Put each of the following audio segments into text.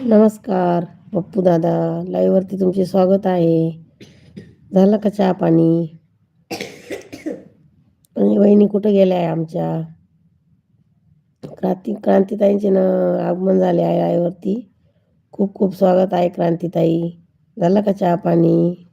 नमस्कार पप्पू दादा. लाईव्हवरती तुमचे स्वागत आहे. झालं का चहा पाणी? आणि वहिनी कुठं गेल्या आहे आमच्या? क्रांती क्रांतीताईंचे ना आगमन झाले आहे लाईव्हवरती. खूप खूप स्वागत आहे क्रांतीताई. झालं का चहा पाणी?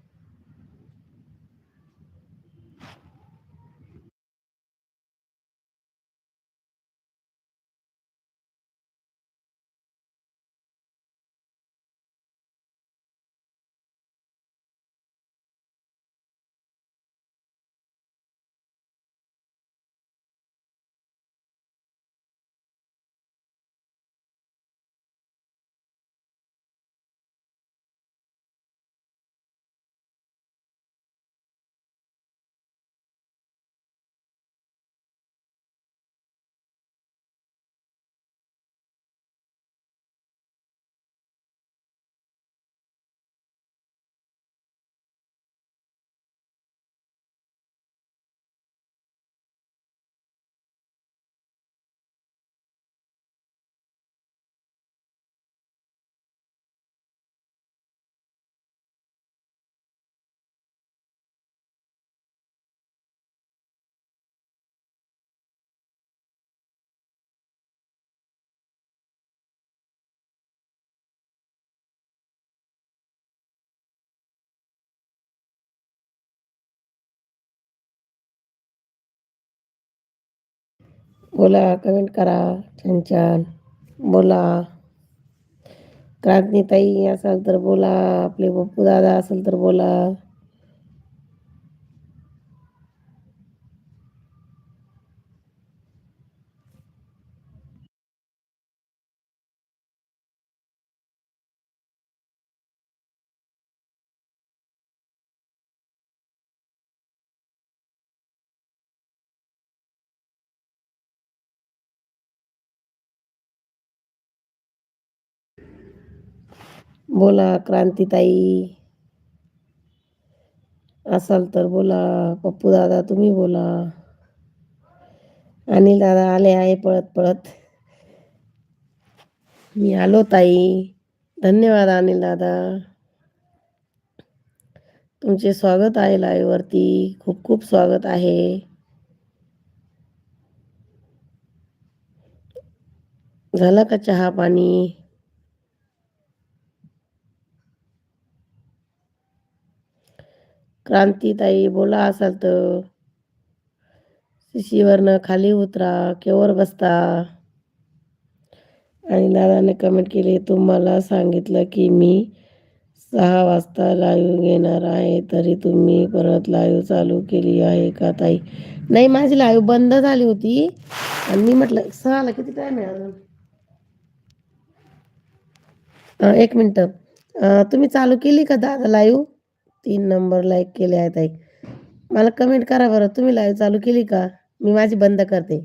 बोला कमेंट करा छान छान. बोला. क्रांतीताई असाल तर बोला आपले बप्पू दादा असेल तर बोला. बोला क्रांतीताई. असाल तर बोला. पप्पू दादा तुम्ही बोला. अनिल दादा आले आहे पळत पळत. मी आलो ताई. धन्यवाद अनिल दादा. तुमचे स्वागत आहे लाईव्हवरती खूप खूप स्वागत आहे. झालं का चहा पाणी? क्रांतीताई बोला असाल तर. शिशीवरनं खाली उतरा केवर बसता. आणि दादाने कमेंट केली तुम्हाला सांगितलं की मी सहा वाजता लाईव्ह घेणार आहे तरी तुम्ही परत लाईव्ह चालू केली आहे का ताई? नाही माझी लाईव्ह बंद झाली होती. आणि मी म्हटलं सहाला किती टाईम आहे अजून? एक मिनटं. तुम्ही चालू केली का दादा लाईव्ह तीन नंबर लाईक केले आहेत ताई मला कमेंट करा बरं. तुम्ही लाईव्ह चालू केली का? मी माझी बंद करते.